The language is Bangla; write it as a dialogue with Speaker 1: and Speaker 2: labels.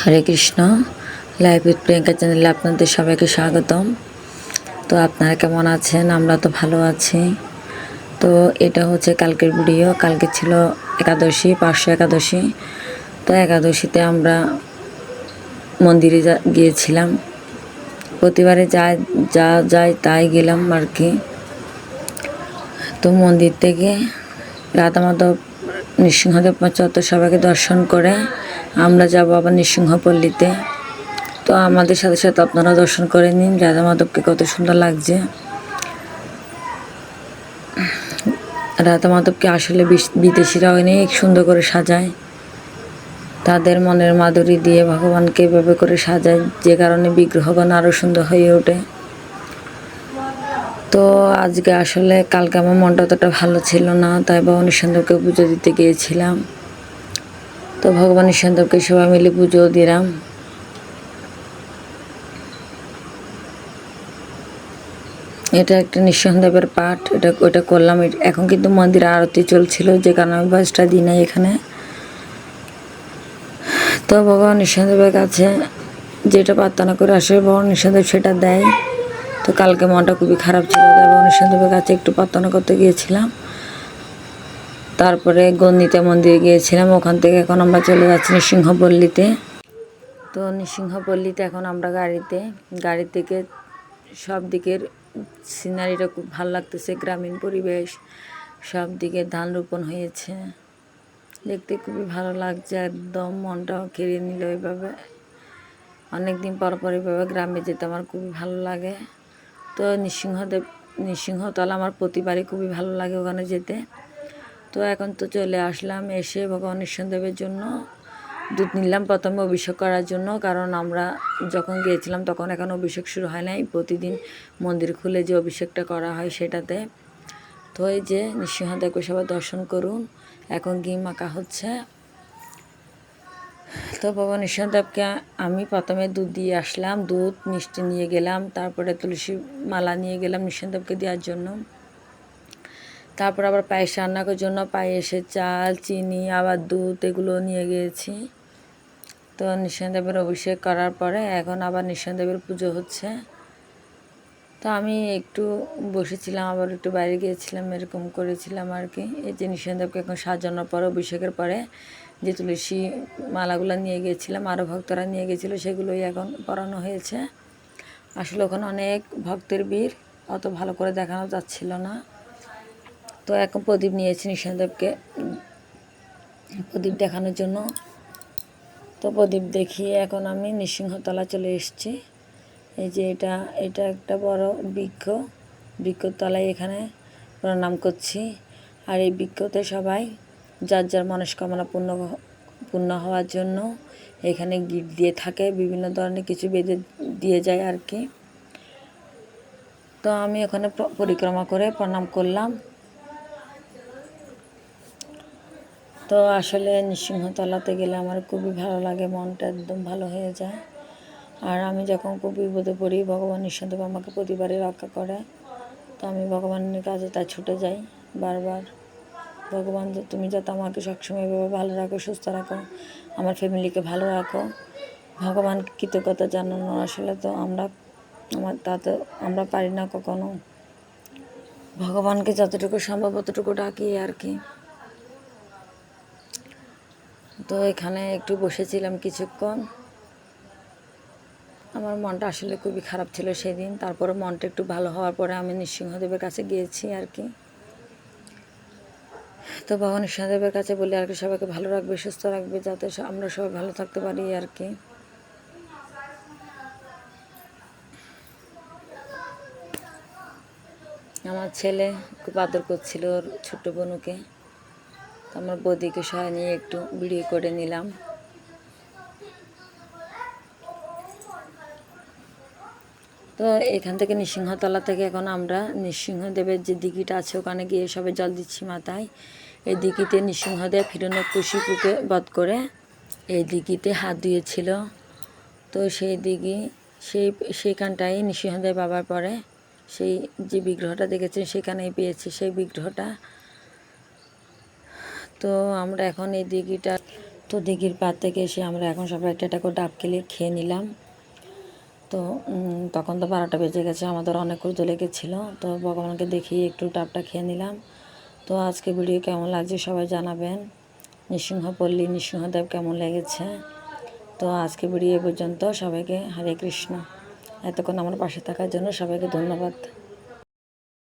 Speaker 1: Hare Krishna live with Priyanka চ্যানেলে আপনাদের সবাইকে স্বাগতম। তো আপনারা কেমন আছেন? আমরা তো ভালো আছি। তো এটা হচ্ছে কালকের ভিডিও কালকে ছিল একাদশী পাঁচশো একাদশী। তো একাদশীতে আমরা মন্দিরে গিয়েছিলাম। প্রতিবারে যা যা যাই তাই গেলাম আর কি। তো মন্দির থেকে রাধা মাধব নৃসিংহদেব চত্বর সবাইকে দর্শন করে। আমরা যাব আবার নৃসিংহপল্লীতে। তো আমাদের সাথে সাথে আপনারা দর্শন করে নিন। রাধা মাধবকে কত সুন্দর লাগছে। রাধা মাধবকে আসলে বিদেশিরা অনেক সুন্দর করে সাজায়। তাদের মনের মাধুরী দিয়ে ভগবানকে এভাবে করে সাজায়, যে কারণে বিগ্রহগণ আরও সুন্দর হয়ে ওঠে। তো আজকে আসলে কালকে আমার মনটা অতটা ভালো ছিল না, তাই ভগবানের সন্দর্ভকে পুজো দিতে গিয়েছিলাম। তো ভগবানের সন্দর্ভকে সবাই মিলে পুজো দিলাম। এটা একটা নিঃসন্দেহের পাঠ, এটা, ওটা করলাম। এখন কিন্তু মন্দিরে আরতি চলছিল, যে কারণে আমি বাসটা দিই নাই এখানে। তো ভগবান নিঃসন্দেহের কাছে যেটা প্রার্থনা করে আসে, ভগবান নিঃসন্দেহ সেটা দেয়। তো কালকে মনটা খুবই খারাপ ছিল ভগবান নিঃসন্দেহের কাছে একটু প্রার্থনা করতে গিয়েছিলাম। তারপরে গন্ডিতা মন্দিরে গিয়েছিলাম, ওখান থেকে এখন আমরা চলে যাচ্ছি নৃসিংহপল্লীতে। তো নৃসিংহপল্লীতে এখন আমরা গাড়িতে, গাড়ি থেকে সব দিকের সিনারিটা খুব ভালো লাগতেছে, গ্রামীণ পরিবেশ, সব দিকে ধান রোপণ হয়েছে। দেখতে খুবই ভালো লাগছে, একদম মনটাও কেড়ে নিল এইভাবে অনেকদিন পর পর এইভাবে গ্রামে যেতে আমার খুবই ভালো লাগে। তো নৃসিংহদেব নৃসিংহতলা আমার প্রতিবারই খুবই ভালো লাগে ওখানে যেতে। তো এখন তো চলে আসলাম এসে ভগবান নৃসিংহদেবের জন্য। দুধ নিলাম প্রথমে অভিষেক করার জন্য, কারণ আমরা যখন গিয়েছিলাম তখন এখন অভিষেক শুরু হয় নাই। প্রতিদিন মন্দির খুলে যে অভিষেকটা করা হয় সেটাতে। তো এই যে নৃসিংহদেবকে সবাই দর্শন করুন। এখন ঘি মাখা হচ্ছে। তো বাবা নৃসিংহদেবকে আমি প্রথমে দুধ দিয়ে আসলাম, দুধ, মিষ্টি নিয়ে গেলাম, তারপরে তুলসী মালা নিয়ে গেলাম নৃসিংহদেবকে দেওয়ার জন্য। তারপর আবার পায়েস রান্না করার জন্য পায়েসের চাল, চিনি, আবার দুধ এগুলো নিয়ে গিয়েছি। তো নিঃসন্দেবের অভিষেক করার পরে এখন আবার নিঃসন্দেবের পুজো হচ্ছে। তো আমি একটু বসেছিলাম, আবার একটু বাইরে গিয়েছিলাম, এরকম করেছিলাম আর কি। এই যে নৃসিংহদেবকে এখন সাজানোর পরে, অভিষেকের পরে যে তুলসী মালাগুলো নিয়ে গিয়েছিলাম আরও ভক্তরা নিয়ে গেছিল সেগুলোই এখন পরানো হয়েছে। আসলে ওখানে অনেক ভক্তের ভিড়, অত ভালো করে দেখানো যাচ্ছিল না। তো এখন প্রদীপ নিয়েছি নৃসিংহদেবকে প্রদীপ দেখানোর জন্য। তো প্রদীপ দেখিয়ে এখন আমি নৃসিংহতলা চলে এসেছি। এই যে এটা এটা একটা বড় বৃক্ষ। বৃক্ষর তলায় এখানে প্রণাম করছি। আর এই বৃক্ষতে সবাই যার যার মনস্কামনা পূর্ণ পূর্ণ হওয়ার জন্য এখানে গিট দিয়ে থাকে, বিভিন্ন ধরনের কিছু বেঁধে দিয়ে যায় আর কি। তো আমি ওখানে পরিক্রমা করে প্রণাম করলাম। তো আসলে নৃসিংহতলাতে গেলে আমার খুবই ভালো লাগে, মনটা একদম ভালো হয়ে যায়। আর আমি যখন খুব বিপদে পড়ি, ভগবান নৃসিংহদেব আমাকে প্রতিবারই রক্ষা করে। তো আমি ভগবানের কাছে তা ছুটে যাই বারবার। ভগবান তুমি যাতে আমাকে সবসময় এভাবে ভালো রাখো, সুস্থ রাখো, আমার ফ্যামিলিকে ভালো রাখো। ভগবান কৃতজ্ঞতা জানানো আসলে তো আমরা, আমার তাতে আমরা পারি না কখনো। ভগবানকে যতটুকু সম্ভব অতটুকু ডাকি আর কি। তো এখানে একটু বসেছিলাম কিছুক্ষণ। আমার মনটা আসলে খুবই খারাপ ছিল সেদিন। তারপরে মনটা একটু ভালো হওয়ার পরে আমি নৃসিংহদেবের কাছে গিয়েছি আর কি। তো বাবা নৃসিংহদেবের কাছে বলি, আর কি সবাইকে ভালো রাখবে, সুস্থ রাখবে, যাতে আমরা সবাই ভালো থাকতে পারি আর কি। আমার ছেলে খুব আদর করছিল ওর ছোট্ট বোনুকে। তো আমার বৌদিকে সহায় নিয়ে একটু ভিডিও করে নিলাম। তো এখান থেকে নৃসিংহতলা থেকে এখন আমরা নৃসিংহদেবের যে দিঘিটা আছে, ওখানে গিয়ে সবে জল দিচ্ছি মাথায়। এই দিঘিতে নৃসিংহদেব হিরণ্যকশিপুকে বধ করে এই দিঘিতে হাত দিয়েছিল। তো সেই দিঘি, সেই সেইখানটাই নৃসিংহদেব বাবার পরে সেই যে বিগ্রহটা দেখেছেন, সেখানেই পেয়েছি সেই বিগ্রহটা। তো আমরা এখন এই দিঘিটা, তো দিঘির পার থেকে এসে আমরা এখন সবাই একটা একটা করে ডাব খেলে খেয়ে নিলাম। তো তখন তো বারোটা বেজে গেছে, আমাদের অনেক ক্ষুদ্র লেগেছিলো, তো ভগবানকে দেখি একটু টাপটা খেয়ে নিলাম। তো আজকে ভিডিও কেমন লাগছে সবাই জানাবেন। নৃসিংহপল্লী নৃসিংহদেব কেমন লেগেছে? তো আজকে ভিডিও এ পর্যন্ত সবাইকে হরে কৃষ্ণ। এতক্ষণ আমার পাশে থাকার জন্য সবাইকে ধন্যবাদ।